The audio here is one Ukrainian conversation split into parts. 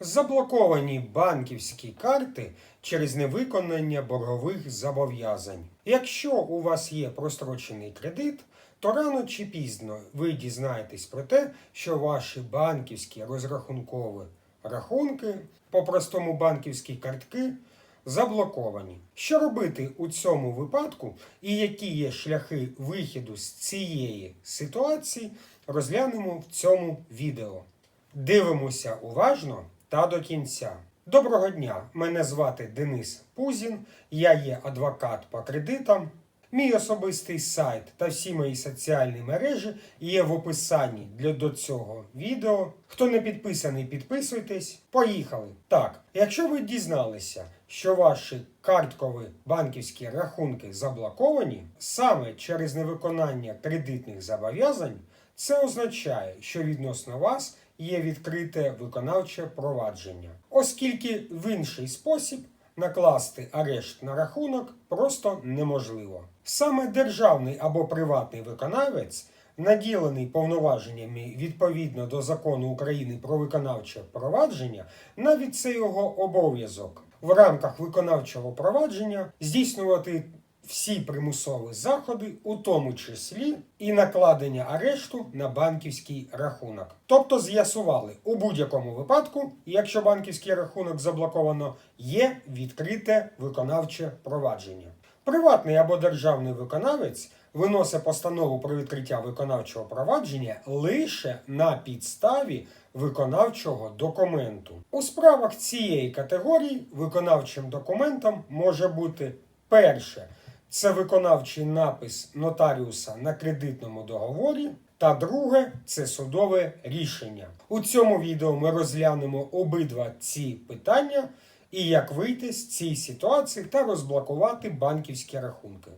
Заблоковані банківські карти через невиконання боргових зобов'язань. Якщо у вас є прострочений кредит, то рано чи пізно ви дізнаєтесь про те, що ваші банківські розрахункові рахунки, по-простому банківські картки, заблоковані. Що робити у цьому випадку і які є шляхи вихіду з цієї ситуації, розглянемо в цьому відео. Дивимося уважно та до кінця. Доброго дня! Мене звати Денис Пузін, я є адвокат по кредитам. Мій особистий сайт та всі мої соціальні мережі є в описанні для до цього відео. Хто не підписаний, підписуйтесь. Поїхали! Так, якщо ви дізналися, що ваші карткові банківські рахунки заблоковані саме через невиконання кредитних зобов'язань, це означає, що відносно вас є відкрите виконавче провадження, оскільки в інший спосіб накласти арешт на рахунок просто неможливо. Саме державний або приватний виконавець, наділений повноваженнями відповідно до закону України про виконавче провадження, навіть це його обов'язок в рамках виконавчого провадження здійснювати всі примусові заходи, у тому числі і накладення арешту на банківський рахунок. Тобто з'ясували у будь-якому випадку, якщо банківський рахунок заблоковано, є відкрите виконавче провадження. Приватний або державний виконавець виносить постанову про відкриття виконавчого провадження лише на підставі виконавчого документу. У справах цієї категорії виконавчим документом може бути перше це виконавчий напис нотаріуса на кредитному договорі. Та друге це судове рішення. У цьому відео ми розглянемо обидва ці питання і як вийти з цієї ситуації та розблокувати банківські рахунки.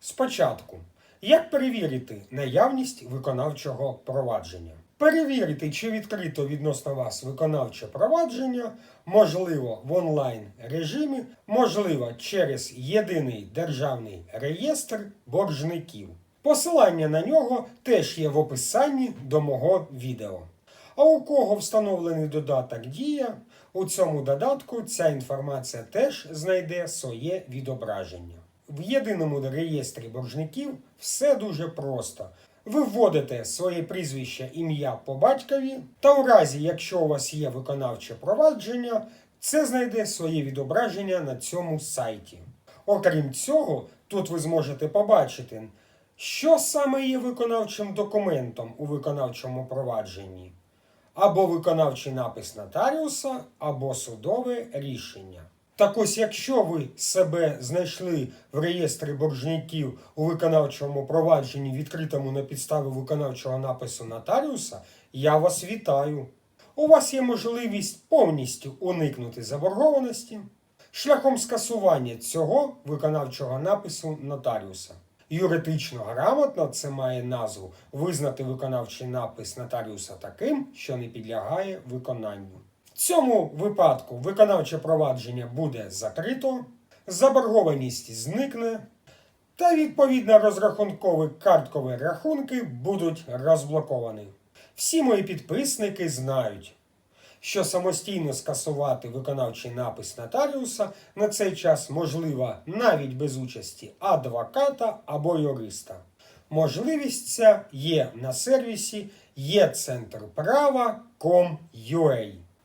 Спочатку, як перевірити наявність виконавчого провадження? Перевірити, чи відкрито відносно вас виконавче провадження, можливо в онлайн режимі, можливо через єдиний державний реєстр боржників. Посилання на нього теж є в описанні до мого відео. А у кого встановлений додаток Дія, у цьому додатку ця інформація теж знайде своє відображення. В єдиному реєстрі боржників все дуже просто. Ви вводите своє прізвище, ім'я по батькові, та у разі, якщо у вас є виконавче провадження, це знайде своє відображення на цьому сайті. Окрім цього, тут ви зможете побачити, що саме є виконавчим документом у виконавчому провадженні, або виконавчий напис нотаріуса, або судове рішення. Так ось, якщо ви себе знайшли в реєстрі боржників у виконавчому провадженні, відкритому на підставі виконавчого напису нотаріуса, я вас вітаю. У вас є можливість повністю уникнути заборгованості шляхом скасування цього виконавчого напису нотаріуса. Юридично грамотно це має назву визнати виконавчий напис нотаріуса таким, що не підлягає виконанню. В цьому випадку виконавче провадження буде закрито, заборгованість зникне, та відповідно розрахункові карткові рахунки будуть розблоковані. Всі мої підписники знають, що самостійно скасувати виконавчий напис нотаріуса на цей час можливо навіть без участі адвоката або юриста. Можливість ця є на сервісі є-центр права.com.ua.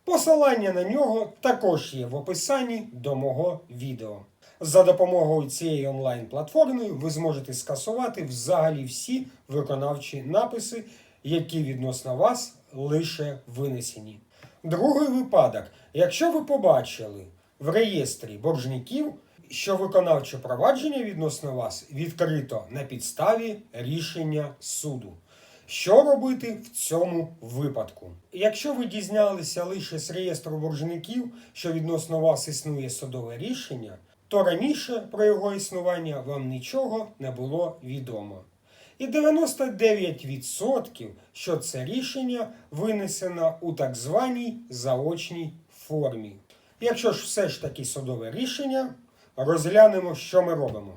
Посилання на нього також є в описанні до мого відео. За допомогою цієї онлайн-платформи ви зможете скасувати взагалі всі виконавчі написи, які відносно вас лише винесені. Другий випадок, якщо ви побачили в реєстрі боржників, що виконавче провадження відносно вас відкрито на підставі рішення суду. Що робити в цьому випадку? Якщо ви дізналися лише з реєстру боржників, що відносно вас існує судове рішення, то раніше про його існування вам нічого не було відомо. І 99% що це рішення винесено у так званій заочній формі. Якщо ж все ж таки судове рішення, розглянемо, що ми робимо.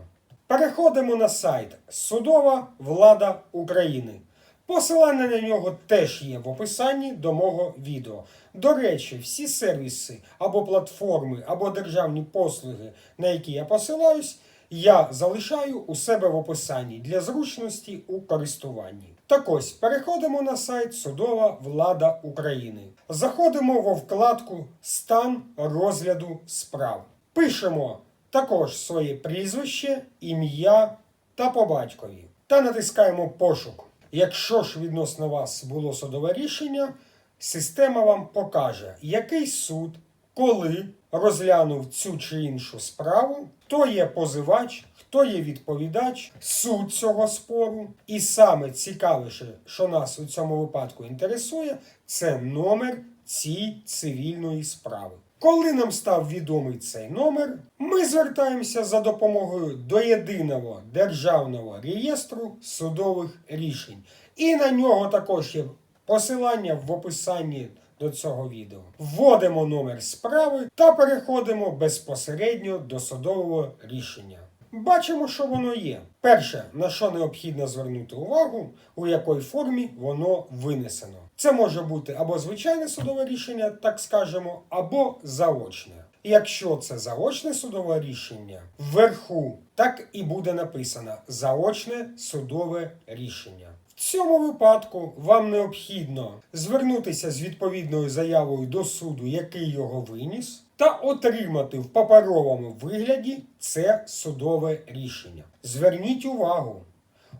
Переходимо на сайт Судова влада України. Посилання на нього теж є в описанні до мого відео. До речі, всі сервіси або платформи, або державні послуги, на які я посилаюсь, я залишаю у себе в описанні для зручності у користуванні. Так ось переходимо на сайт Судова влада України. Заходимо во вкладку Стан розгляду справ. Пишемо також своє прізвище, ім'я та по батькові. Та натискаємо пошук. Якщо ж відносно вас було судове рішення, система вам покаже, який суд, коли розглянув цю чи іншу справу, хто є позивач, хто є відповідач, суд цього спору. І саме цікавіше, що нас у цьому випадку інтересує, це номер цієї цивільної справи. Коли нам став відомий цей номер, ми звертаємося за допомогою до єдиного державного реєстру судових рішень. І на нього також є посилання в описанні до цього відео. Вводимо номер справи та переходимо безпосередньо до судового рішення. Бачимо, що воно є. Перше, на що необхідно звернути увагу, у якій формі воно винесено. Це може бути або звичайне судове рішення, так скажемо, або заочне. Якщо це заочне судове рішення, вверху так і буде написано заочне судове рішення. Цьому випадку вам необхідно звернутися з відповідною заявою до суду, який його виніс, та отримати в паперовому вигляді це судове рішення. Зверніть увагу,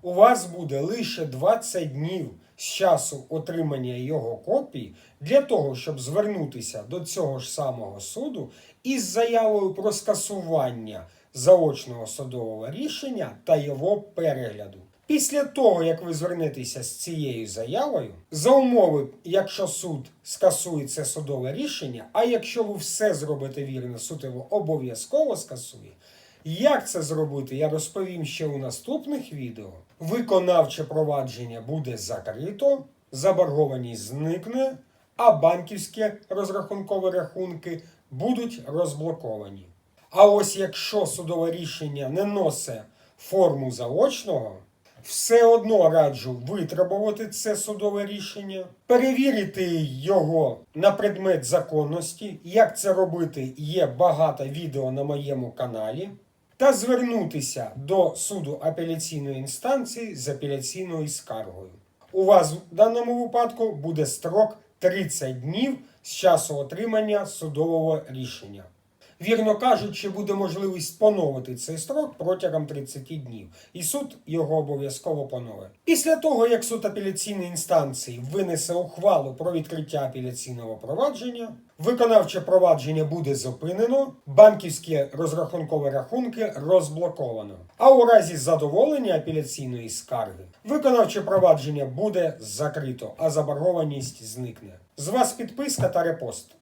у вас буде лише 20 днів з часу отримання його копії для того, щоб звернутися до цього ж самого суду із заявою про скасування заочного судового рішення та його перегляду. Після того, як ви звернетеся з цією заявою, за умови, якщо суд скасує це судове рішення, а якщо ви все зробите вірно, суд його обов'язково скасує. Як це зробити, я розповім ще у наступних відео. Виконавче провадження буде закрито, заборгованість зникне, а банківські розрахункові рахунки будуть розблоковані. А ось якщо судове рішення не носить форму заочного, все одно раджу витребувати це судове рішення, перевірити його на предмет законності. Як це робити, є багато відео на моєму каналі. Та звернутися до суду апеляційної інстанції з апеляційною скаргою. У вас в даному випадку буде строк 30 днів з часу отримання судового рішення. Вірно кажучи, буде можливість поновити цей строк протягом 30 днів, і суд його обов'язково поновить. Після того, як суд апеляційної інстанції винесе ухвалу про відкриття апеляційного провадження, виконавче провадження буде зупинено, банківські розрахункові рахунки розблоковано. А у разі задоволення апеляційної скарги виконавче провадження буде закрито, а заборгованість зникне. З вас підписка та репост.